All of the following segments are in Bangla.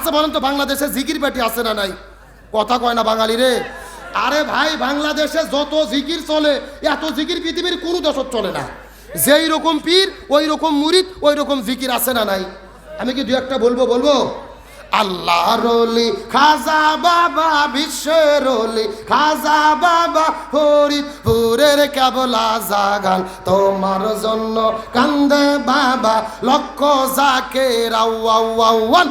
আচ্ছা বলেন তো বাংলাদেশে জিকির পেটি আছে না নাই? কথা কয় না বাঙালি রে। আরে ভাই, বাংলাদেশে যত জিকির চলে, এত জিকির পৃথিবীর কোনো দেশত চলে না। যেই রকম পীর, ওই রকম মুরিদ, ওই রকম জিকির আছে না নাই? আমি কি দু একটা বলব বলব? আল্লাহ রলি, খাজা বাবা, বিশ্বের রলি, খাজা বাবা ফরিদপুরের কেবলা জাগান। তোমার জন্য কান্দে বাবা, লক্ষ জাকে রাউয়ান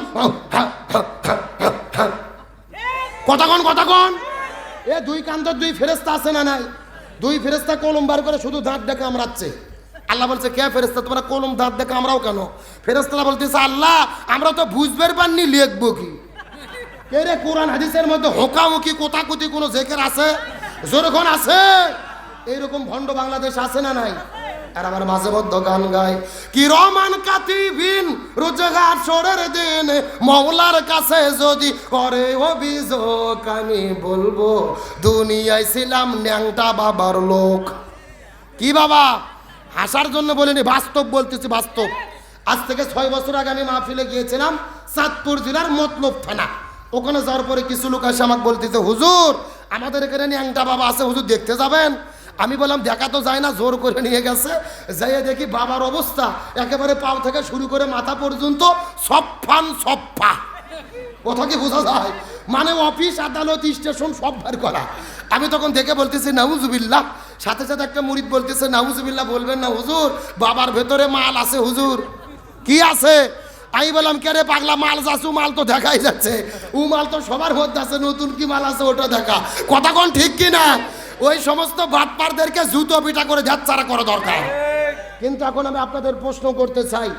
কতক্ষণ কতক্ষণ এ দুই কান্তর দুই ফেরেস্তা আছে না নাই? দুই ফেরেস্তা কলম বার করে শুধু দাঁত ডেকে আমরাচ্ছে। আল্লাহ বলছে, কে ফেরেস্তা তোমরা কলম দাঁত দেখে, আমরাও কেন? ফেরেস্তারা বলতেছে, আল্লাহ, আমরা তো বুঝবার পাননি লিখব কি? কে রে, কোরআন হাদিসের মধ্যে হোকামুখি কোথাকুতি কোনো জেকের আছে? যেরকম আছে? এইরকম ভণ্ড বাংলাদেশ আছে না নাই? আর আমার মাঝে মধ্যে গান গায়। কি রমান কাতিবিন রোজগার সরের দিন মৌলার কাছে যদি করে অভিযোগ, আমি বলব, দুনিয়ায় ছিলাম ন্যাংটা বাবার লোক। কি বাবা? হাসার জন্য বলিনি, বাস্তব বলতেছি, বাস্তব। আজ থেকে ছয় বছর আগে আমি মাহফিলে গিয়েছিলাম, চাঁদপুর জেলার মতলব থানা। ওখানে যাওয়ার পরে কিছু লোক এসে আমাকে বলতেছে, হুজুর, আমাদের এখানে ন্যাংটা বাবা আছে, হুজুর দেখতে যাবেন? আমি বললাম, দেখা তো যায় না, জোর করে নিয়ে গেছে। যাইয়ে দেখি বাবার অবস্থা, একেবারে পাও থেকে শুরু করে মাথা পর্যন্ত সফান সফা কথা কি বোঝা যায়? মানে অফিস, আদালত, স্টেশন, সব বার করা। আমি তখন দেখে বলতেছি, নাউজুবিল্লাহ। সাথে সাথে একটা মুরিদ বলতেছে, নাউজুবিল্লাহ বলবেন না হুজুর, বাবার ভেতরে মাল আছে হুজুর। কি আছে? আমি বললাম, কে রে পাগলা, মাল যাচ্ছু মাল তো দেখাই যাচ্ছে। ও মাল তো সবার মধ্যে আছে, নতুন কি মাল আছে ওটা দেখা। কথা কোন ঠিক কি না? ওই সমস্ত বাটপারদেরকে জুতো পিটা করে ঝাচ্চারা করা দরকার। কিন্তু এখন আমি আপনাদের প্রশ্ন করতে চাই,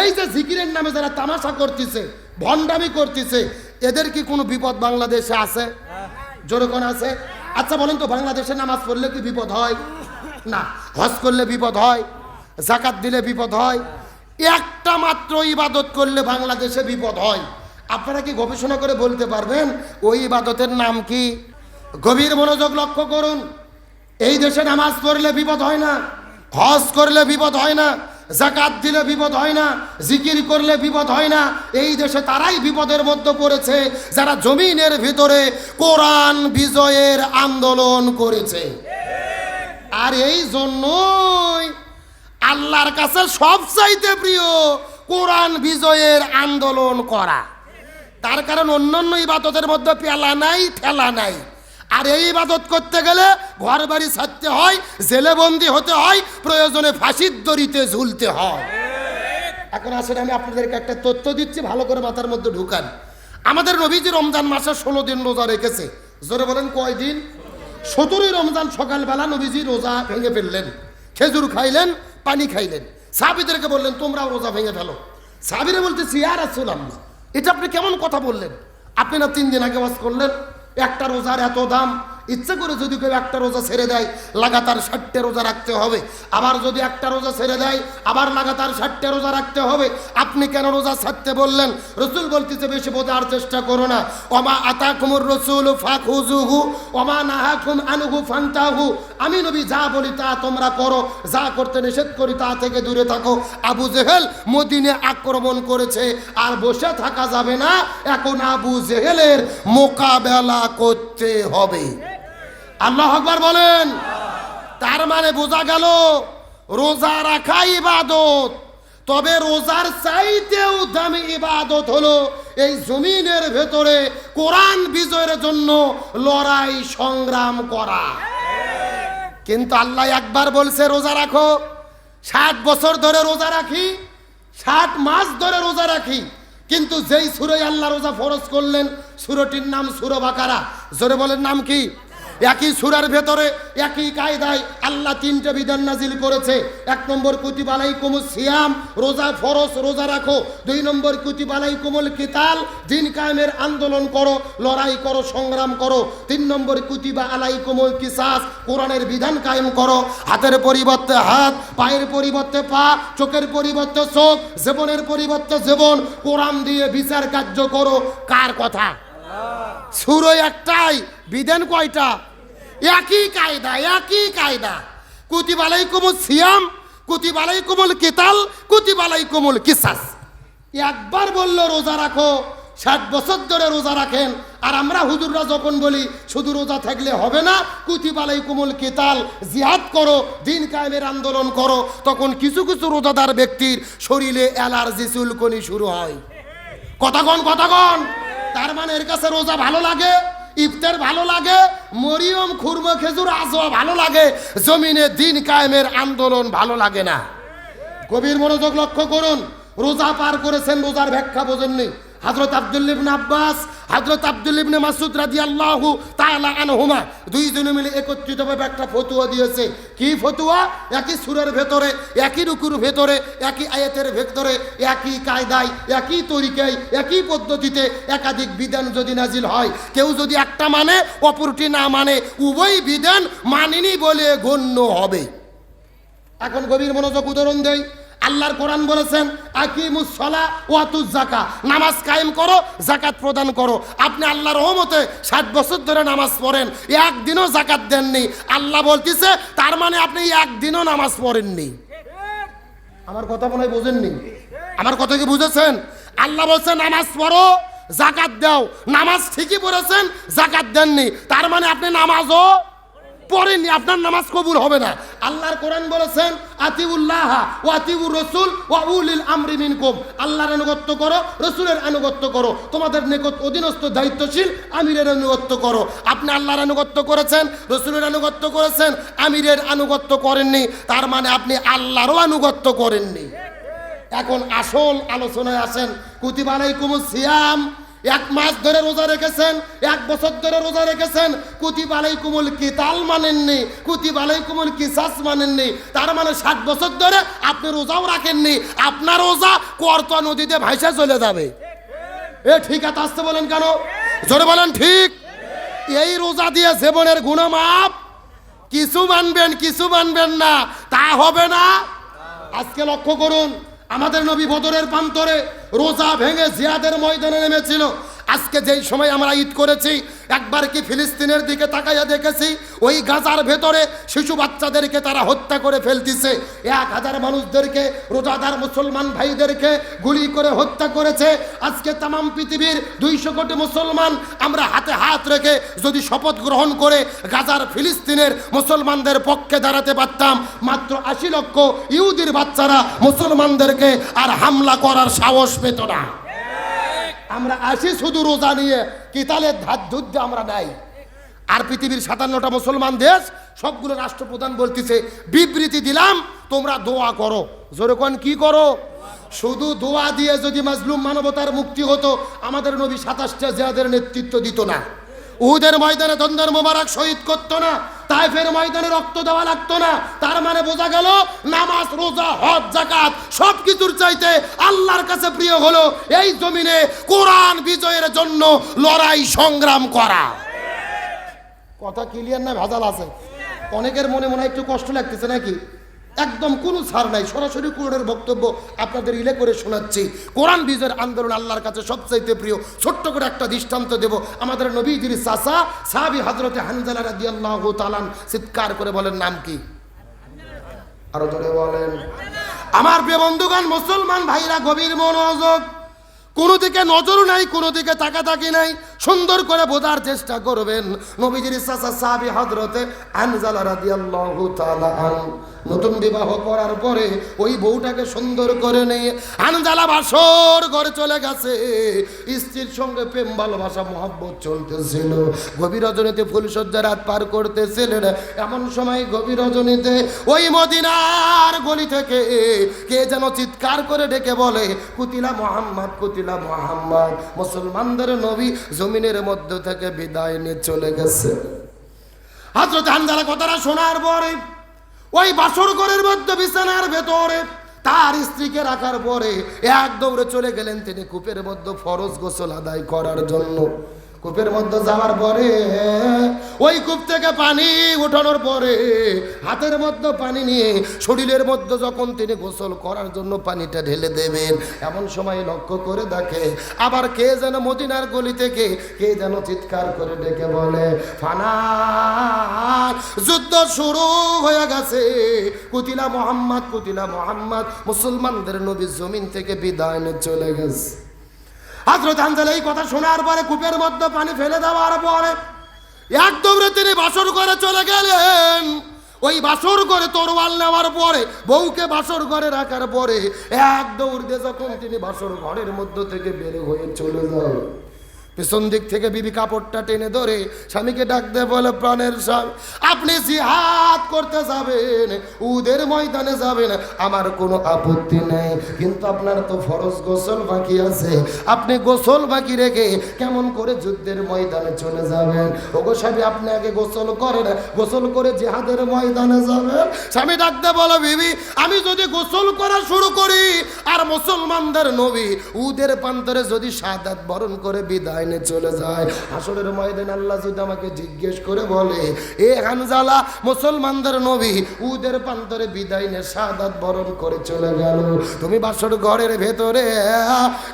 এই যে জিকিরের নামে যারা তামাশা করতেছে ভণ্ডামি করতেছে। এদের কি কোনো বিপদ বাংলাদেশে আছে? জোরকন আছে? আচ্ছা বলেন তো, বাংলাদেশে নামাজ পড়লে কি বিপদ হয়? না, হজ করলে বিপদ হয় জাকাত দিলে বিপদ হয়, একটা মাত্র ইবাদত করলে বাংলাদেশে বিপদ হয়। আপনারা কি গবেষণা করে বলতে পারবেন, ওই ইবাদতের নাম কি? গভীর মনোযোগ লক্ষ্য করুন। এই দেশে নামাজ পড়লে বিপদ হয় না, হজ করলে বিপদ হয় না জাকাত দিলে বিপদ হয় না, জিকির করলে বিপদ হয় না। এই দেশে তারাই বিপদের মধ্যে পড়েছে, যারা জমিনের ভিতরে কোরআন বিজয়ের আন্দোলন করেছে। আর এই জন্যই আল্লাহর কাছে সবচাইতে প্রিয় কোরআন বিজয়ের আন্দোলন করা। তার কারণ অন্যান্য ইবাদতের মধ্যে পেলা নাই, ঠেলা নাই। আর এই ইবাদত করতে গেলে ঘর বাড়ি ছাড়তে হয় জেলে বন্দি হতে হয়, প্রয়োজনে ফাঁসির দড়িতে ঝুলতে হয়। এখন আসলে আমি আপনাদেরকে একটা তথ্য দিচ্ছি, ভালো করে মাথার মধ্যে ঢুকান। আমাদের নবীজি রমজান মাসে ষোলো দিন রোজা রেখেছে। জোরে বলেন, কয় দিন? সতেরোই রমজান সকালবেলা নবীজি রোজা ভেঙে ফেললেন। খেজুর খাইলেন, পানি খাইলেন। সাহাবিদেরকে বললেন, তোমরাও রোজা ভেঙে ফেলো। সাহাবিরে বলতেছি আর আসলাম এটা আপনি কেমন কথা বললেন? আপনি না তিন দিন আগে ওয়াজ করলেন? একটা রোজার এত দাম? ইচ্ছে করে যদি কেউ একটা রোজা ছেড়ে দেয়, লাগাতার ষাটটা রোজা রাখতে হবে। আবার যদি একটা রোজা ছেড়ে দেয়, আবার লাগাতার ষাটটা রোজা রাখতে হবে। আপনি কেন রোজা ছাড়তে বললেন? রসুল বলতেছে, বেশি বোঝার চেষ্টা করো না। অমা আতা কুমুর রসুল ফাক হুজুহু অমা নাহা কুম আনুহু ফান্তাহু। আমি নবী, যা বলি তা তোমরা করো, যা করতে নিষেধ করি তা থেকে দূরে থাকো। আবু জেহেল মদিনে আক্রমণ করেছে, আর বসে থাকা যাবে না। এখন আবু জেহেলের মোকাবেলা করতে হবে। আল্লাহ আকবার বলেন। তার মানে বোঝা গেল, রোজা রাখা ইবাদত। তবে রোজার চাইতেও দামি ইবাদত হলো এই জমিনের ভেতরে কোরআন বিজয়ের জন্য লড়াই সংগ্রাম করা। কিন্তু আল্লাহ একবার বলছে, রোজা রাখো। ষাট বছর ধরে রোজা রাখি, ষাট মাস ধরে রোজা রাখি। কিন্তু যেই সুরে আল্লাহ রোজা ফরজ করলেন, সুরটির নাম সুর বাকারা। জোরে বলেন, নাম কি? একই সুরার ভেতরে, একই কায়দায় আল্লাহ তিনটে বিধান নাজিল করেছে। এক নম্বর কুতিবালাই কুমুল সিয়াম, রোজা ফরস রোজা রাখো। দুই নম্বর কুতিবালাই কুমল কিতাল, দিন কায়েমের আন্দোলন করো, লড়াই করো, সংগ্রাম করো। তিন নম্বর, কুতিবা আলাই কুমল কিসাস, কোরআনের বিধান কায়েম করো। হাতের পরিবর্তে হাত, পায়ের পরিবর্তে পা, চোখের পরিবর্তে চোখ, জীবনের পরিবর্তে জীবন। কোরআন দিয়ে বিচার কার্য করো। কার কথা? সুরো একটাই, বিধান কয়টা? একই কায়দা একই কায়দা। কুতিবালাই কুমল সিয়াম কুতিবালাই কুমল কেতাল কুতিবালাই কুমল কিসাস। একবার বলল, রোজা রাখো, ষাট বছর ধরে রোজা রাখেন। আর আমরা হুজুররা যখন বলি, শুধু রোজা থাকলে হবে না কুতিবালাই কুমল কেতাল জিহাদ করো, দিন কায়েমের আন্দোলন করো। তখন কিছু কিছু রোজাদার ব্যক্তির শরীরে অ্যালার্জি চুলকনি শুরু হয়। কথাগণ কথাগণ তার মানে এর কাছে রোজা ভালো লাগে? ইফতার ভালো লাগে, মরিয়ম, খুরম, খেজুর আজোয়া ভালো লাগে, জমিনে দিন কায়েমের আন্দোলন ভালো লাগে না। গভীর মনোযোগ লক্ষ্য করুন, রোজা পার করেছেন, রোজার ব্যাখ্যা বোঝেননি। হাজরত আব্দুল্লিবনে আব্বাস হজরত আব্দুল্লিবনে মাসুদ রাজি আল্লাহু তাআলা আনহুমা দুইজনে মিলে একত্রিতভাবে একটা ফতুয়া দিয়েছে। কি ফতুয়া? একই সুরের ভেতরে, একই রুকুর ভেতরে, একই আয়াতের ভেতরে, একই কায়দায়, একই তরিকায়, একই পদ্ধতিতে একাধিক বিধান যদি নাজিল হয়। কেউ যদি একটা মানে অপরটি না মানে উভয় বিধান মানেনি বলে গণ্য হবে। এখন গভীর মনোযোগ উদাহরণ দেই। আল্লাহর কোরআন বলেছেন জাকা নামাজ কায়েম করো জাকাত প্রদান করো। আপনি আল্লাহর রহমতে ষাট বছর ধরে নামাজ পড়েন, একদিনও জাকাত দেননি। আল্লাহ বলতেছে, তার মানে আপনি একদিনও নামাজ পড়েননি। আমার কথা মনে হয় বোঝেননি? আমার কথা কি বুঝেছেন? আল্লাহ বলছে, নামাজ পড়ো জাকাত দাও। নামাজ ঠিকই পড়েছেন জাকাত দেননি। তার মানে আপনি নামাজও পড়েননি, আপনার নামাজ কবুল হবে না। আল্লাহর কোরআন বলেছেন, আতিউল্লাহ ও আতিউর রসুল ও উলিল আমরি মিনকুম। আল্লাহর আনুগত্য করো, রসুলের আনুগত্য করো। তোমাদের নিকট অধীনস্থ দায়িত্বশীল আমিরের আনুগত্য করো। আপনি আল্লাহর আনুগত্য করেছেন, রসুলের আনুগত্য করেছেন, আমিরের আনুগত্য করেননি। তার মানে আপনি আল্লাহরও আনুগত্য করেননি। এখন আসল আলোচনায় আসেন কুতিবালাই কুমুর সিয়াম। এক মাস ধরে রোজা রেখেছেন, এক বছর ধরে রোজা রেখেছেন কুতিবালাই কুমুল কিতাল মানেননি কুতিবালাই কুমুল কিসাস মানেননি, তার মানে ষাট বছর ধরে আপনি রোজাও রাখেননি, আপনার রোজা কর্তা নদীতে ভাইসা চলে যাবে। এ ঠিক আছে, আসতে বলেন কেন? জোরে বলেন ঠিক। এই রোজা দিয়ে জীবনের গুণমাপ কিছু মানবেন কিছু মানবেন না, তা হবে না। আজকে লক্ষ্য করুন, আমাদের নবী বদরের প্রান্তরে রোজা ভেঙে জিয়াদের ময়দানে নেমেছিল। আজকে যেই সময় আমরা ঈদ করেছি, একবার কি ফিলিস্তিনের দিকে তাকাইয়া দেখেছি? ওই গাজার ভেতরে শিশু বাচ্চাদেরকে তারা হত্যা করে ফেলতেছে। এক হাজার মানুষদেরকে, রোজাদার মুসলমান ভাইদেরকে গুলি করে হত্যা করেছে। আজকে তামাম পৃথিবীর দুইশো কোটি মুসলমান আমরা হাতে হাত রেখে যদি শপথ গ্রহণ করে গাজার ফিলিস্তিনের মুসলমানদের পক্ষে দাঁড়াতে পারতাম, মাত্র আশি লক্ষ ইহুদির বাচ্চারা মুসলমানদেরকে আর হামলা করার সাহস পেত না। আমরা আসি শুধু রোজা নিয়ে। কিতালের ধার যুদ্ধে আমরা নাই? আর পৃথিবীর সাতান্নটা মুসলমান দেশ, সবগুলো রাষ্ট্রপ্রধান বলতেছে, বিবৃতি দিলাম, তোমরা দোয়া করো। কোন কি করো? শুধু দোয়া দিয়ে যদি মাজলুম মানবতার মুক্তি হতো, আমাদের নবী সাতাশটা জেহাদের নেতৃত্ব দিত না। উহুদের ময়দানে দ্বন্দ্বের মোবারক শহীদ করতো না, তাইফের ময়দানে রক্ত দেওয়া লাগতো না, তার মানে বোঝা গেল নামাজ, রোজা, হজ জাকাত সব কিছুর চাইতে আল্লাহর কাছে প্রিয় হলো এই জমিনে কোরআন বিজয়ের জন্য লড়াই সংগ্রাম করা। কথা ক্লিয়ার না, ভেজাল আছে? অনেকের মনে মনে একটু কষ্ট লাগতেছে নাকি? একদম কোনো ছাড় নাই। সরাসরি কোরআনের বক্তব্য আপনাদের ইলে করে শোনাচ্ছি। কোরআন বিজয়ের আন্দোলন আল্লাহর কাছে সবচাইতে প্রিয়। ছোট্ট করে একটা দৃষ্টান্ত দেব। আমাদের নবীজির চাচা, সাহাবি হজরতে হানজালা রাদি আল্লাহ তালান চিৎকার করে বলেন, নাম কি? আরও জোরে বলেন, আমার প্রিয় বন্ধুগণ, মুসলমান ভাইরা, গভীর মনোযোগ। কোনো দিকে নজর নাই, কোনো দিকে তাকাতাকি নাই। সুন্দর করে বোঝার চেষ্টা করবেন। নবীজির চাচা, সাহাবি হজরতে আনজালা রাদিয়াল্লাহু তাআলা নতুন বিবাহ করার পরে ওই বউটাকে সুন্দর করে নিয়ে আনজালা বাসর ঘরে চলে গেছে। স্ত্রীর সঙ্গে প্রেম, ভালোবাসা, মহব্বত চলতেছিল। গভীর রজনীতে ফুলসজ্জা রাত পার করতেছিলেন। এমন সময় গভীর রজনীতে ওই মদিনার গলি থেকে কে যেন চিৎকার করে ডেকে বলে, কুতিলা মোহাম্মদ কুতিলা মোহাম্মদ। মুসলমানদের নবী জমিনের মধ্য থেকে বিদায় নিয়ে চলে গেছে। হাজরত হানজালা কথাটা শোনার পরে ওই বাসর ঘরের মধ্যে বিছানার ভেতরে তার স্ত্রীকে রাখার পরে এক দৌড়ে চলে গেলেন তিনি কূপের মধ্যে ফরজ গোসল আদায় করার জন্য। কূপের মধ্যে যাওয়ার পরে, ওই কূপ থেকে পানি উঠানোর পরে, হাতের মধ্যে পানি নিয়ে শরীরের মধ্যে যখন তিনি গোসল করার জন্য পানিটা ঢেলে দেবেন, এমন সময় লক্ষ্য করে দেখে, আবার কে যেন মদিনার গলি থেকে, কে যেন চিৎকার করে ডেকে বলে, ফানা, যুদ্ধ শুরু হয়ে গেছে। কুতিলা মোহাম্মদ কুতিলা মোহাম্মদ, মুসলমানদের নবী জমিন থেকে বিদায় চলে গেছে। হাজরত হানজাল এই কথা শোনার পরে কূপের মধ্যে পানি ফেলে দেওয়ার পরে এক দৌড়ে তিনি বাসর করে চলে গেলেন। ওই বাসর করে তরোয়াল নেওয়ার পরে, বউকে বাসর ঘরে রাখার পরে, এক দৌড় দিয়ে যখন তিনি বাসর ঘরের মধ্য থেকে বের হয়ে চলে যান। পেছন দিক থেকে বিবি কাপড়টা টেনে ধরে স্বামীকে ডাক দিয়ে বলে, প্রাণের স্বামী, আপনি জিহাদ করতে যাবেন, উদের ময়দানে যাবেন, আমার কোনো আপত্তি নেই। কিন্তু আপনার তো ফরজ গোসল বাকি আছে। আপনি গোসল বাকি রেখে কেমন করে যুদ্ধের ময়দানে চলে যাবেন? ওগো স্বামী, আপনি আগে গোসল করেন, গোসল করে জিহাদের ময়দানে যাবেন। স্বামী ডাকতে বলো, বিবি, আমি যদি গোসল করা শুরু করি, আর মুসলমানদের নবী উদের প্রান্তরে যদি সাদাত বরণ করে বিদায় নিয়ে চলে যায়। আসরের ময়দান আল্লাহ যদি আমাকে জিজ্ঞেস করে বলে, এ হানজালা, মুসলমানদের নবী উদের প্রান্তরে বিদায় নিয়ে সাদাত বরণ করে চলে গেল। তুমি বাসর ঘরের ভেতরে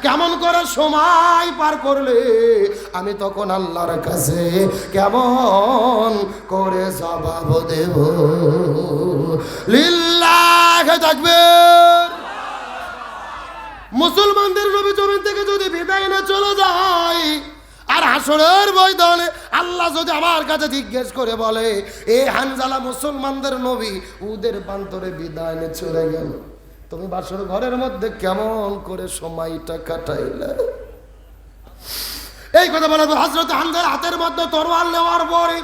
কেমন করে সময় পার করলে? আমি তখন আল্লাহর কাছে কেমন করে জবাব দেব? লিল্লাহ থাকবে মুসলমানদের নবী জমিন থেকে যদি বিদায় না চলে যায়, আর হাসরের ময়দানে আল্লাহ যদি আমার কাছে জিজ্ঞেস করে বলে, এ হানজালা মুসলমানদের নবী, উদের প্রান্তরে বিদায় নিয়ে চলে গেল। তুমি বাসর ঘরের মধ্যে কেমন করে সময়টা কাটাইলে? এই কথা পর হজরত হানজালা হাতের মধ্যে তরোয়াল নেওয়ার পরে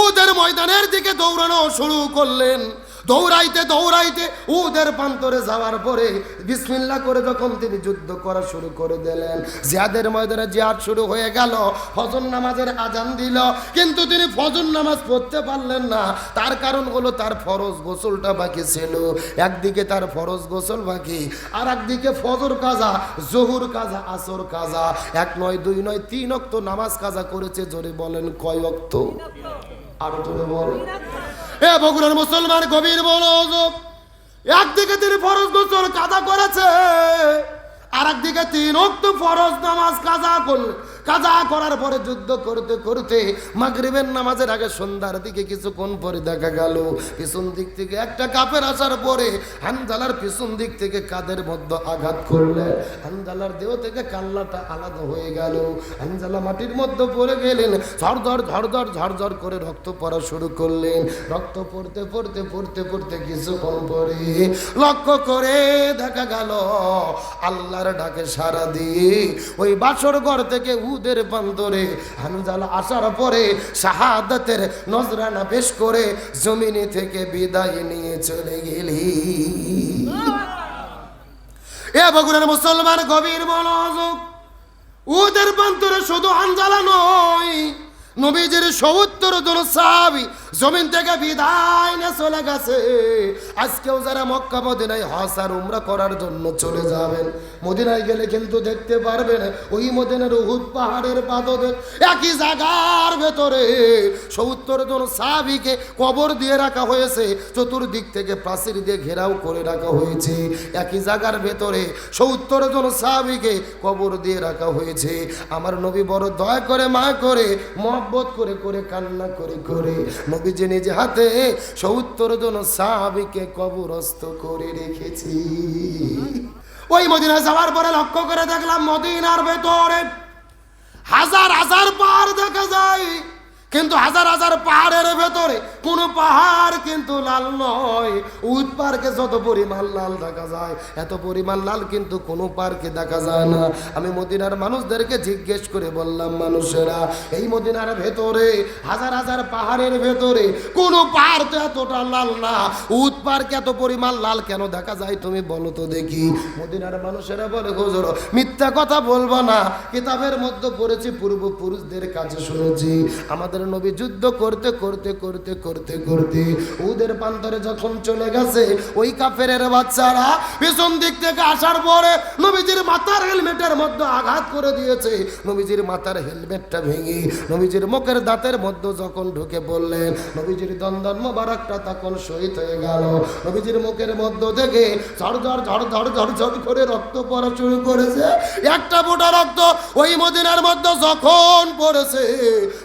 উদের ময়দানের দিকে দৌড়ানো শুরু করলেন। দৌড়াইতে দৌড়াইতে উদের প্রান্তরে যাওয়ার পরে বিসমিল্লা করে যখন তিনি যুদ্ধ করা শুরু করে দিলেন, জিয়াদের ময়দানে জিয়াদ শুরু হয়ে গেল, ফজর নামাজের আজান দিল, কিন্তু তিনি ফজর নামাজ পড়তে পারলেন না। তার কারণ হলো তার ফরজ গোসলটা বাকি ছিল। একদিকে তার ফরজ গোসল বাকি আর একদিকে ফজর কাজা, জহুর কাজা, আসর কাজা। এক নয়, দুই নয়, তিন অক্ত নামাজ কাজা করেছে, জোরে বলেন কয় অক্ত? আরও জোরে বলেন এ বগুড়ার মুসলমান গভীর বলো একদিকে তিনি ফরজ গোসল কাদা করেছে আর একদিকে তিন অক্ত ফরজ নামাজ কাজা করল কাজা করার পরে যুদ্ধ করতে করতে মাগরিবের নামাজের আগে সন্ধ্যার দিকে কিছুক্ষণ পরে দেখা গেল, পিছন দিক থেকে একটা কাপের আসার পরে হানজালার পিছন দিক থেকে কাদের মধ্যে আঘাত করলে? হানজালার দেহ থেকে কাল্লাটা আলাদা হয়ে গেল। হানজালা মাটির মধ্যে পড়ে গেলেন ঝড়ঝড় ঝড়ঝড় ঝড়ঝড় করে রক্ত পড়া শুরু করলেন। রক্ত পড়তে পড়তে পড়তে পড়তে কিছুক্ষণ পরে লক্ষ্য করে দেখা গেল, আল্লাহর ডাকে সারা দিয়ে ওই বাসর ঘর থেকে উদের বান্দরে হানজাল আসার পরে শাহাদাতের নজরানা পেশ করে জমিনে থেকে বিদায় নিয়ে চলে গেলি। এ বগুড়ার মুসলমান গভীর মনোযোগ, ওদের প্রান্তরে শুধু হানজালা নয় নবীজির সত্তর জন সাহাবি জমিন থেকে বিদায় না চলে গেছে। আজকেও যারা মক্কা, মদিনায় হাসার উমরা করার জন্য চলে যাবেন। মদিনায় গেলে কিন্তু দেখতে পারবেন ওই মদিনার উহুদ পাহাড়ের পাদদেশ একই জায়গার ভেতরে সত্তর জন সাহাবিকে কবর দিয়ে রাখা হয়েছে। চতুর্দিক থেকে প্রাচীর দিয়ে ঘেরাও করে রাখা হয়েছে। একই জায়গার ভেতরে সত্তর জন সাহাবিকে কবর দিয়ে রাখা হয়েছে। আমার নবী বড় দয়া করে মা করে মহব্বত করে করে, কান্না করে করে। নবীজি নিজে হাতে সত্তর জন সাহাবিকে কবরস্থ করে রেখেছি। ওই মদিনা যাওয়ার পরে লক্ষ্য করে দেখলাম মদিনার ভেতরে হাজার হাজার পাহাড় দেখা যায়। কিন্তু হাজার হাজার পাহাড়ের ভেতরে কোন পাহাড় কিন্তু লাল নয়। উদ পার্কে যত পরিমাণ লাল দেখা যায়, এত পরিমাণ লাল কিন্তু কোন পার্কে দেখা যায় না। আমি মদিনার মানুষদেরকে জিজ্ঞেস করে বললাম, মানুষেরা, এই মদিনার ভেতরে, হাজার হাজার পাহাড়ের ভেতরে কোন পাহাড় তো এতটা লাল না। উদ পার্কে এত পরিমাণ লাল কেন দেখা যায় তুমি বলো তো দেখি। মদিনার মানুষেরা বলে, হুজুর, মিথ্যা কথা বলব না। কিতাবের মধ্যে পড়েছি, পূর্বপুরুষদের কাছে শুনেছি। আমাদের নবী যুদ্ধ করতে করতে করতে করতে করতে ওদের প্রান্তরে যখন চলে গেছে, ওই কাফের বাচ্চারা পিছন দিক থেকে আসার পরে নবীজির মাথার হেলমেটের মধ্যে আঘাত করে দিয়েছে। নবীজির মাথার হেলমেটটা ভেঙে নবীজির মুখের দাঁতের মধ্যে যখন ঢুকে পড়লেন, নবীজির দন্দন মোবারকটা তখন শহীদ হয়ে গেল। নবীজির মুখের মধ্যে থেকে ঝড় ঝড় ঝড় ঝড় ঝড় ঝড় করে রক্ত পড়া শুরু করেছে। একটা ফোঁটা রক্ত ওই মদিনার মধ্যে যখন পড়েছে,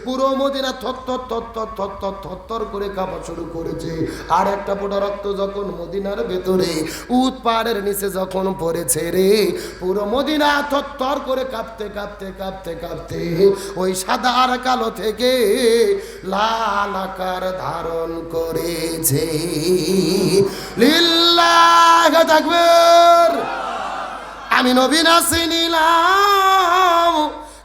পুরো মদিনা মুসলমানেরা থত্তর থত্তর থত্তর থত্তর করে কাঁপা শুরু করেছে। আর একটা ফোটা রক্ত যখন মদিনার ভেতরে, উত পাহাড়ের নিচে যখন পড়েছে রে, পুরো মদিনা থত্তর করে কাঁপতে কাঁপতে কাঁপতে কাঁপতে ওই সাদা আর কালো থেকে লাল আকার ধারণ করেছে। লিল্লাহ থাকবে আমি নবীন আসি নিলাম।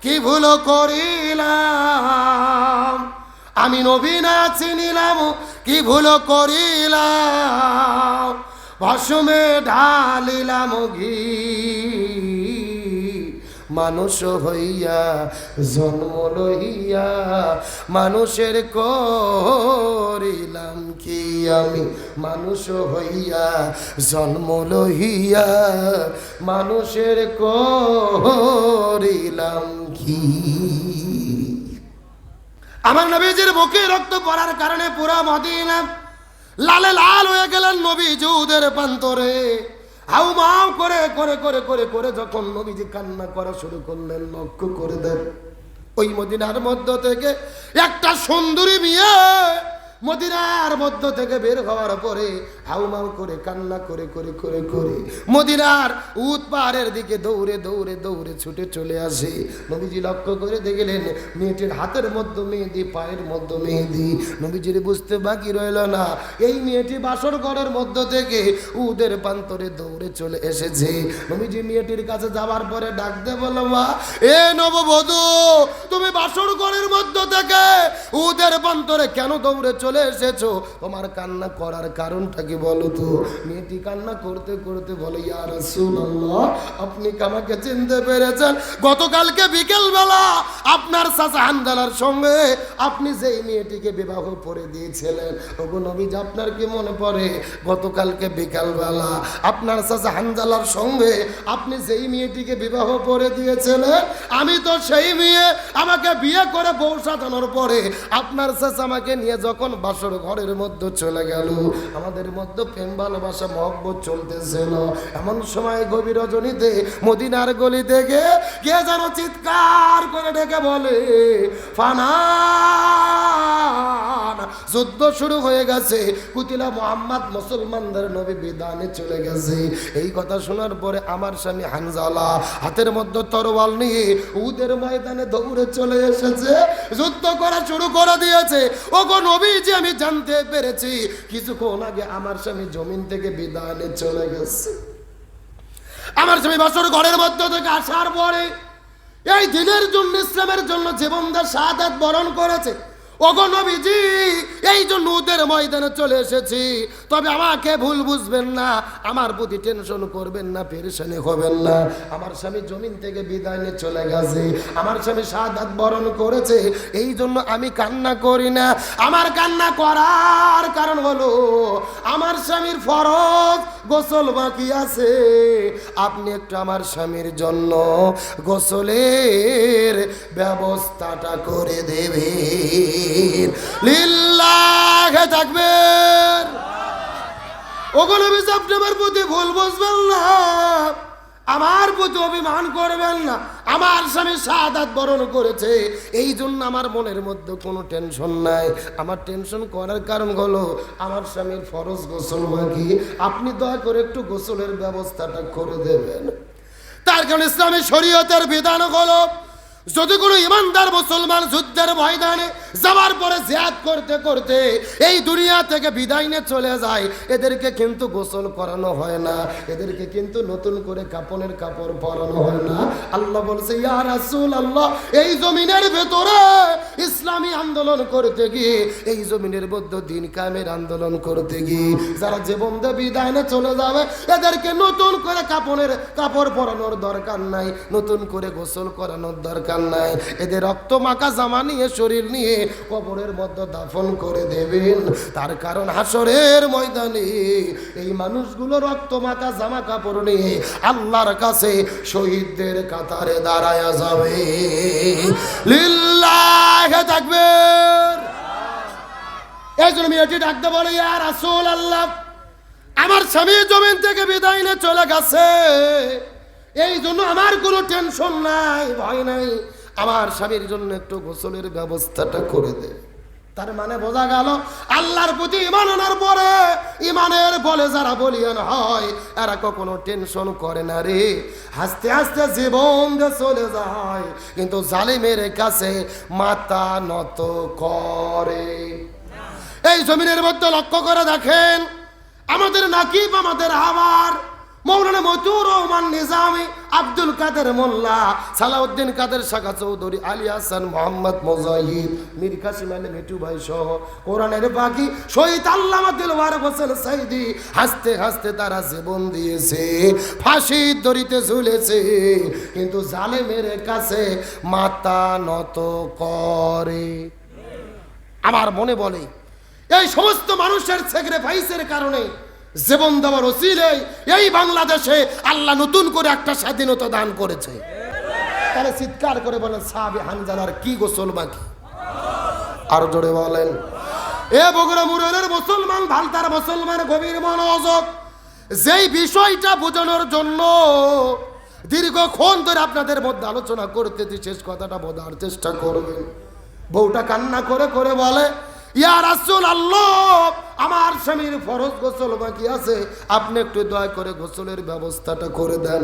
কি ভুল করিলাম? আমি নবী না চিনিলাম কি ভুল করিলাম? ভসমে ঢালিলাম ঘি। মানুষ হইয়া জন্ম লইয়া মানুষের করিলাম কি আমি? মানুষ হইয়া জন্ম লইয়া মানুষের করিলাম কি? আমার নবীজির বুকে রক্ত পড়ার কারণে পুরো মদিনা লালে লাল হয়ে গেলেন নবী যৌদের প্রান্তরে। হাউ মাউ করে করে করে করে করে যখন নবীজি কান্না করা শুরু করলেন, লক্ষ্য করে দেন। ওই মদিনার মধ্য থেকে একটা সুন্দরী বিয়ে মদিনার মধ্য থেকে বের হওয়ার পরে হাউমাউ করে, কান্না করে করে করে করে মদিনার উত পাহাড়ের দিকে দৌড়ে দৌড়ে দৌড়ে ছুটে চলে আসে। নবীজি লক্ষ্য করে দেখলেন মেয়েটির হাতের মধ্যে মেহেদি, পায়ের মধ্যে মেহেদি। নবীজির বুঝতে বাকি রইল না। এই মেয়েটি বাসর ঘরের মধ্য থেকে উদের প্রান্তরে দৌড়ে চলে এসেছে। নবীজি মেয়েটির কাছে যাওয়ার পরে ডাকতে বলো মা, এ নববধূ, তুমি বাসর ঘরের মধ্য থেকে উদের প্রান্তরে কেন দৌড়ে চলে এসেছ? তোমার কান্না করার কারণটা কি বলো তো? মেয়েটি কান্না করতে করতে বলে, ইয়া রাসূলুল্লাহ, আপনি কি আমাকে চিনতে পেরেছেন? গতকালকে বিকেল বেলা আপনার চাচা হান্দালার সঙ্গে আপনি যেই মেয়েটিকে বিবাহ করে দিয়েছিলেন, ওগো নবীজ, আপনার কি মনে পড়ে? গতকালকে বিকাল বেলা আপনার চাচা হানজালার সঙ্গে আপনি যেই মেয়েটিকে বিবাহ করে দিয়েছিলেন, আমি তো সেই মেয়ে, আমাকে বিয়ে করে বউ সাজানোর পরে আপনার চাচা আমাকে নিয়ে যখন বাসর ঘরের মধ্যে চলে গেল। আমাদের মধ্যে প্রেম, ভালোবাসা, মহব্বত চলতেছিল এমন সময় গভীর রজনীতে মদিনার গলি থেকে কে যেন চিৎকার করে ডেকে বলে ফানান যুদ্ধ শুরু হয়ে গেছে। কুতিলা মোহাম্মদ মুসলমানদের নবী বিধানে চলে গেছে। এই কথা শোনার পরে আমার স্বামী হানজালা হাতের মধ্যে তরোয়াল নিয়ে উদের ময়দানে দৌড়ে চলে এসেছে। যুদ্ধ করা শুরু করে দিয়েছে। ও গো নবীজি, আমি জানতে পেরেছি। কিছুক্ষণ আগে আমার স্বামী জমিন থেকে বিধানে চলে গেছে। আমার স্বামী বাসর ঘরের মধ্য থেকে আসার পরে এই দিনের জন্য, ইসলামের জন্য জীবনদার শাহাদাত বরণ করেছে। নবীজি, এই জন্য ওদের ময়দানে চলে এসেছি। তবে আমাকে ভুল বুঝবেন না, আমার প্রতি টেনশন করবেন না, পেরেশানি হবেন না। আমার স্বামী জমিন থেকে বিদায় নিয়ে চলে গেছে, আমার স্বামী শাহাদাত বরণ করেছে, এই জন্য আমি কান্না করি না। আমার কান্না করার কারণ হলো, আমার স্বামীর ফরজ গোসল বাকি আছে। আপনি একটু আমার স্বামীর জন্য গোসলের ব্যবস্থাটা করে দেবেন। লিল্লাহ থাকবেন। ওগুলো আপনি আমার প্রতি ভুল বসবেন না। আমার প্রতি অভিমান করবেন না। আমার স্বামী সাদাত বরণ করেছে। এই জন্য আমার মনের মধ্যে কোনো টেনশন নাই। আমার টেনশন করার কারণ হলো, আমার স্বামীর ফরজ গোসল বাকি। আপনি দয়া করে একটু গোসলের ব্যবস্থাটা করে দেবেন। তার কারণ ইসলামের শরীয়তের বিধান হলো যদি কোনো ইমানদার মুসলমান যুদ্ধের ময়দানে যাওয়ার পরে জিয়াদ করতে করতে এই দুনিয়া থেকে বিদায় নিয়ে চলে যায়, এদেরকে কিন্তু গোসল করানো হয় না। এদেরকে কিন্তু নতুন করে কাপনের কাপড় পরানো হয় না। আল্লাহ বলছে, ইয়া রাসূল আল্লাহ এই জমিনের ভেতরে ইসলামী আন্দোলন করতে গিয়ে, এই জমিনের মধ্যে দিন কামের আন্দোলন করতে গিয়ে, যারা জীবন দিয়ে বিদায় নিয়ে চলে যাবে, এদেরকে নতুন করে কাপড়ের কাপড় পরানোর দরকার নাই, নতুন করে গোসল করানোর দরকার নাই। এদের রক্ত মাখা জামা নিয়ে, শরীর নিয়ে কবরের মধ্যে দাফন করে দেবেন। তার কারণ হাসরের ময়দানে এই মানুষগুলো রক্ত মাখা জামা কাপড় নিয়ে আল্লাহর কাছে শহীদদের কাতারে দাঁড়ায় যাবে। লিল্লাহ থাকবেন এই মেয়েটি ডাকতে বলে ইয়ার আসল আল্লাহ আমার স্বামী জমিন থেকে বিদায় নিয়ে চলে গেছে। এই জন্য আমার কোনো টেনশন নাই, ভয় নাই। আমার স্বামীর জন্য একটু গোসলের ব্যবস্থাটা করে দে। তার মানে বোঝা গেল, আল্লাহর প্রতি ইমান আনার পরে ইমানের বলে যারা বলিয়ান হয়, এরা কখনো টেনশন করে না রে। হাসতে হাসতে জীবন চলে যায়, কিন্তু জালিমের কাছে মাথা নত করে। এই জমিনের মধ্যে লক্ষ্য করে দেখেন, আমাদের নাকিব, আমাদের হাওয়ার মৌলানা মতুর রহমান নিজামি আব্দুল কাদের মোল্লা, সালাউদ্দিন কাদের শাখা চৌধুরী, আলী হাসান মোহাম্মদ মোজাহিদ, মীর কাসিম আলী মিটু ভাই সহ কোরআনের বাকি শহীদ আল্লামা দিলওয়ার হোসেন সাইদি, হাসতে হাসতে তারা জীবন দিয়েছে, ফাঁসির দড়িতে ঝুলেছে, কিন্তু জালেমের কাছে মাতা নত করে। আমার মনে বলে, এই সমস্ত মানুষের স্যাক্রিফাইসের কারণে জীবন দেওয়ার ওসিলে এই বাংলাদেশে আল্লাহ নতুন করে একটা স্বাধীনতা দান করেছে। তাহলে চিৎকার করে বলেন, সাহাবি হানজালার কি গোসল বাকি? আরও জোরে বলেন, এ বগুড়া মুরের মুসলমান, ভালতার মুসলমান, গভীর মনোযোগ। যেই বিষয়টা বোঝানোর জন্য দীর্ঘক্ষণ ধরে আপনাদের মধ্যে আলোচনা করতে শেষ কথাটা বোঝার চেষ্টা করবেন। বউটা কান্না করে করে বলে আমার স্বামীর ফরজ গোসল বাকি আছে, আপনি একটু দয়া করে গোসলের ব্যবস্থাটা করে দেন।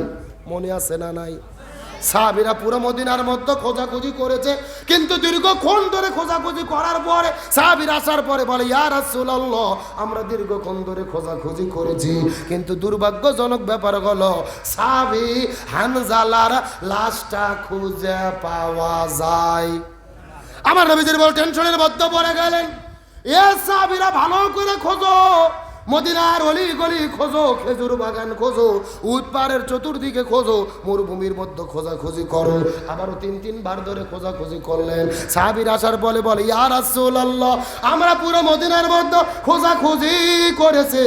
মনে আছে না নাই? সাহাবিরা পুরো মদিনার মধ্যে খোঁজাখুঁজি করেছে, কিন্তু দীর্ঘক্ষণ ধরে খোঁজাখুঁজি করার পরে সাহাবির আসার পরে বলে, ইয়া রাসূলুল্লাহ, আমরা দীর্ঘক্ষণ ধরে খোঁজাখুঁজি করেছি। কিন্তু দুর্ভাগ্যজনক ব্যাপার হলো, সাহাবি হানজালার লাশটা খুঁজে পাওয়া যায়। আমার নবীজির বল টেনশনের মধ্যে পড়ে গেলেন। এ সাহাবিরা ভালো করে খোঁজো। মদিনার অলি গলি খোঁজো, খেজুর বাগান খোঁজো উৎপাড়ের চতুর্দিকে খোঁজো, মরুভূমির মধ্যে খোঁজাখুঁজি করো। আবারও তিন তিনবার ধরে খোঁজাখুঁজি করলেন। সাহাবির আসার বলে বলে, ইয়া রাসূলুল্লাহ, আমরা পুরো মদিনার মধ্যে খোঁজাখুঁজি করেছে।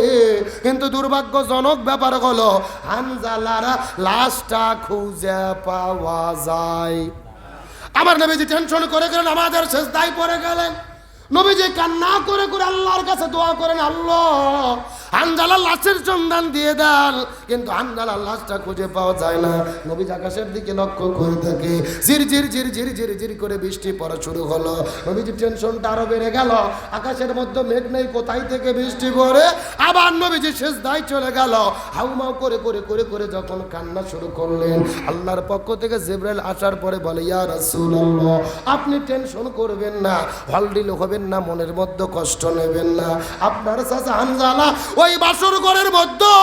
কিন্তু দুর্ভাগ্যজনক ব্যাপার হলো, হানজালারা লাশটা খুঁজে পাওয়া যায়। আমার নবীজি টেনশন করে গেলেন আমাদের শেষ দায় পড়ে গেলেন। নবীজি কান্না করে করে আল্লাহর কাছে দোয়া করেন, আল্লাহ হানজালার লাশের সন্ধান দিয়ে দেন। কিন্তু হানজালার লাশটা খুঁজে পাওয়া যায় না। নবীজ আকাশের দিকে লক্ষ্য করে থাকে ঝির ঝির ঝির ঝির ঝির ঝির করে বৃষ্টি পড়া শুরু হলো। নবীজি টেনশনটা আরও বেড়ে গেল। আকাশের মধ্যে মেঘ নেই, কোথায় থেকে বৃষ্টি পড়ে? আবার নবীজি শেষ দায় চলে গেল। হাউমাউ করে করে করে করে যখন কান্না শুরু করলেন, আল্লাহর পক্ষ থেকে জেব্রাইল আসার পরে বলে, ইয়া রাসূলুল্লাহ, আপনি টেনশন করবেন না। হলডিল হবেন না, মনের মধ্যে কষ্ট নেবেন না। আপনার চাচা ওই বাসর ঘরের মধ্যে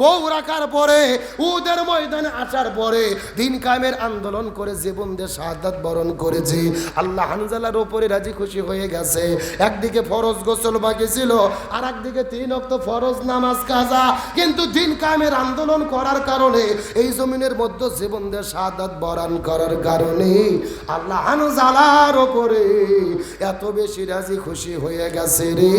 বউ রাখার পরে, উদের ময়দানে আসার পরে দিন কায়েমের আন্দোলন করে জীবন দিয়ে শাহাদাত বরণ করেছে। আল্লাহ হানজালার উপরে রাজি খুশি হয়ে গেছে। একদিকে ফরজ গোসল বাকি ছিল আর একদিকে তিন অক্ত ফরজ নামাজ কাজা। কিন্তু দিন কায়েমের আন্দোলন করার কারণে এই জমিনের মধ্যে জীবন দিয়ে শাহাদাত বরণ করার কারণে আল্লাহ হানজালার উপরে এত বেশি রাজি খুশি হয়ে গেছে রে।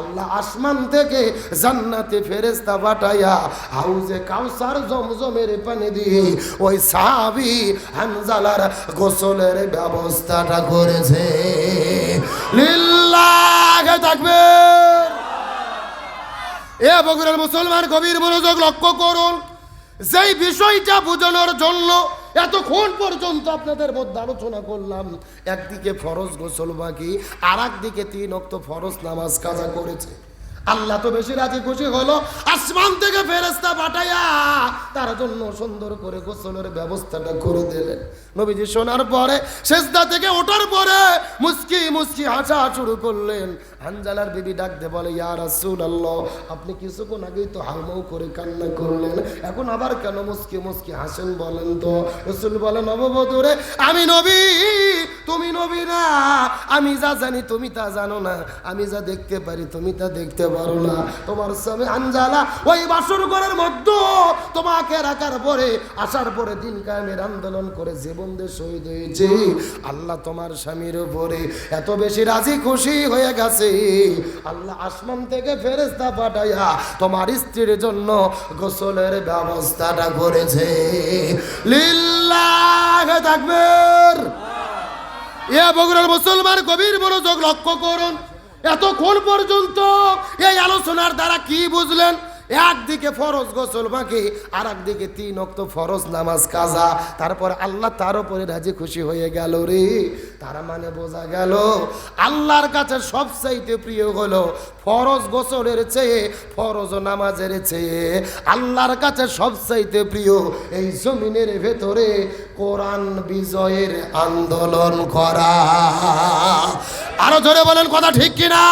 আল্লাহ আসমান থেকে জান্নাতে ফেরেস্তা পাঠাইয়া হাউজে কাউসার জমজমের পানি দিয়ে ওই সাহাবি হানজালার গোসলের ব্যবস্থাটা করেছে। লিল্লাহ থাকবে এ বগুড়ার মুসলমান গভীর মনোযোগ লক্ষ্য করুন। যেই বিষয়টা বোঝানোর জন্য এতক্ষণ পর্যন্ত আপনাদের মধ্যে আলোচনা করলাম, একদিকে ফরজ গোসল বাকি আর একদিকে তিন অক্ত ফরজ নামাজ কাজা করেছে। আল্লাহ তো বেশি রাজি খুশি হলো, আসমান থেকে ফেরেস্তা পাঠাইয়া তার জন্য সুন্দর করে গোসলের ব্যবস্থাটা করে দিলেন। নবীজি শোনার পরে শেষদা থেকে ওঠার পরে মুস্কি মুস্কি হাসা শুরু করলেন। হানজালার বিবি ডাকতে বলে, ইয়া রাসূলুল্লাহ, আপনি কিছুক্ষণ আগেই তো হাউমাউ করে কান্না করলেন। এখন আবার কেন মুস্কি মুস্কি হাসেন বলেন তো? রসুল বলে নববধূরে আমি নবী, তুমি নবী না। আমি যা জানি তুমি তা জানো না। আমি যা দেখতে পারি তুমি তা দেখতে পারো না। তোমার স্বামী আনজালা ওই বাসর ঘরের মধ্যে তোমাকে রাখার পরে, আসার পরে দিন কায়েমের আন্দোলন করে জীবন দিয়ে শহীদ হয়েছে। আল্লাহ তোমার স্বামীর উপরে এত বেশি রাজি খুশি হয়ে গেছে। আল্লাহ আসমান থেকে ফেরেস্তা পাঠাইয়া তোমার স্ত্রীর জন্য গোসলের ব্যবস্থাটা করেছে। লিল্লাহ থাকবেন এ বগুড়ার মুসলমান গভীর মনোযোগ লক্ষ্য করুন। এতক্ষণ পর্যন্ত এই আলোচনার দ্বারা কি বুঝলেন? একদিকে ফরজ গোসল বাকি আর একদিকে তিন অক্ত ফরজ নামাজ কাজা। তারপর আল্লাহ তার উপরে রাজি খুশি হয়ে গেল রে। তার মানে বোঝা গেল, আল্লাহর কাছে সবচাইতে প্রিয় হলো ফরজ গোসলের চেয়ে, ফরজ নামাজের চেয়ে। আল্লাহর কাছে সবচাইতে প্রিয় এই জমিনের ভেতরে কোরআন বিজয়ের আন্দোলন করা। আরও জোরে বলেন কথা ঠিক কিনা?